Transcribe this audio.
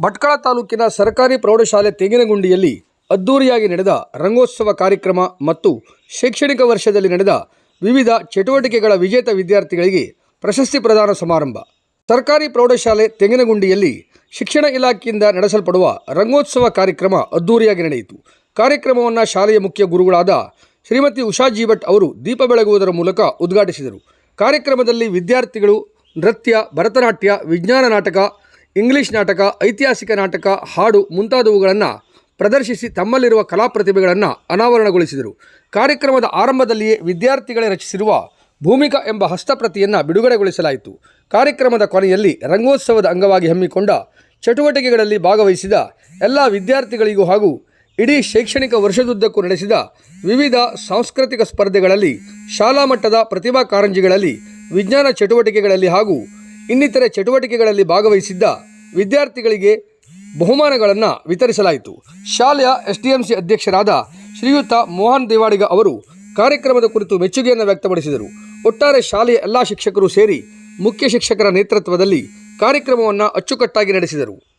ಭಟ್ಕಳ ತಾಲೂಕಿನ ಸರ್ಕಾರಿ ಪ್ರೌಢಶಾಲೆ ತೆಂಗಿನಗುಂಡಿಯಲ್ಲಿ ಅದ್ದೂರಿಯಾಗಿ ನಡೆದ ರಂಗೋತ್ಸವ ಕಾರ್ಯಕ್ರಮ ಮತ್ತು ಶೈಕ್ಷಣಿಕ ವರ್ಷದಲ್ಲಿ ನಡೆದ ವಿವಿಧ ಚಟುವಟಿಕೆಗಳ ವಿಜೇತ ವಿದ್ಯಾರ್ಥಿಗಳಿಗೆ ಪ್ರಶಸ್ತಿ ಪ್ರದಾನ ಸಮಾರಂಭ. ಸರ್ಕಾರಿ ಪ್ರೌಢಶಾಲೆ ತೆಂಗಿನಗುಂಡಿಯಲ್ಲಿ ಶಿಕ್ಷಣ ಇಲಾಖೆಯಿಂದ ನಡೆಸಲ್ಪಡುವ ರಂಗೋತ್ಸವ ಕಾರ್ಯಕ್ರಮ ಅದ್ದೂರಿಯಾಗಿ ನಡೆಯಿತು. ಕಾರ್ಯಕ್ರಮವನ್ನು ಶಾಲೆಯ ಮುಖ್ಯ ಗುರುಗಳಾದ ಶ್ರೀಮತಿ ಉಷಾ ಜೀಭಟ್ ಅವರು ದೀಪ ಬೆಳಗುವುದರ ಮೂಲಕ ಉದ್ಘಾಟಿಸಿದರು. ಕಾರ್ಯಕ್ರಮದಲ್ಲಿ ವಿದ್ಯಾರ್ಥಿಗಳು ನೃತ್ಯ, ಭರತನಾಟ್ಯ, ವಿಜ್ಞಾನ ನಾಟಕ ಇಂಗ್ಲಿಷ್ ನಾಟಕ, ಐತಿಹಾಸಿಕ ನಾಟಕ, ಹಾಡು ಮುಂತಾದವುಗಳನ್ನು ಪ್ರದರ್ಶಿಸಿ ತಮ್ಮಲ್ಲಿರುವ ಕಲಾ ಪ್ರತಿಭೆಗಳನ್ನು ಅನಾವರಣಗೊಳಿಸಿದರು. ಕಾರ್ಯಕ್ರಮದ ಆರಂಭದಲ್ಲಿಯೇ ವಿದ್ಯಾರ್ಥಿಗಳೇ ರಚಿಸಿರುವ ಭೂಮಿಕಾ ಎಂಬ ಹಸ್ತಪ್ರತಿಯನ್ನು ಬಿಡುಗಡೆಗೊಳಿಸಲಾಯಿತು. ಕಾರ್ಯಕ್ರಮದ ಕೊನೆಯಲ್ಲಿ ರಂಗೋತ್ಸವದ ಅಂಗವಾಗಿ ಹಮ್ಮಿಕೊಂಡ ಚಟುವಟಿಕೆಗಳಲ್ಲಿ ಭಾಗವಹಿಸಿದ ಎಲ್ಲ ವಿದ್ಯಾರ್ಥಿಗಳಿಗೂ ಹಾಗೂ ಇಡೀ ಶೈಕ್ಷಣಿಕ ವರ್ಷದುದ್ದಕ್ಕೂ ನಡೆಸಿದ ವಿವಿಧ ಸಾಂಸ್ಕೃತಿಕ ಸ್ಪರ್ಧೆಗಳಲ್ಲಿ ಶಾಲಾ ಮಟ್ಟದ ಪ್ರತಿಭಾ ಕಾರಂಜಿಗಳಲ್ಲಿ ವಿಜ್ಞಾನ ಚಟುವಟಿಕೆಗಳಲ್ಲಿ ಹಾಗೂ ಇನ್ನಿತರೆ ಚಟುವಟಿಕೆಗಳಲ್ಲಿ ಭಾಗವಹಿಸಿದ್ದ ವಿದ್ಯಾರ್ಥಿಗಳಿಗೆ ಬಹುಮಾನಗಳನ್ನು ವಿತರಿಸಲಾಯಿತು. ಶಾಲೆಯ ಎಸ್ಡಿಎಂಸಿ ಅಧ್ಯಕ್ಷರಾದ ಶ್ರೀಯುತ ಮೋಹನ್ ದೇವಾಡಿಗ ಅವರು ಕಾರ್ಯಕ್ರಮದ ಕುರಿತು ಮೆಚ್ಚುಗೆಯನ್ನು ವ್ಯಕ್ತಪಡಿಸಿದರು. ಒಟ್ಟಾರೆ ಶಾಲೆಯ ಎಲ್ಲ ಶಿಕ್ಷಕರು ಸೇರಿ ಮುಖ್ಯ ಶಿಕ್ಷಕರ ನೇತೃತ್ವದಲ್ಲಿ ಕಾರ್ಯಕ್ರಮವನ್ನು ಅಚ್ಚುಕಟ್ಟಾಗಿ ನಡೆಸಿದರು.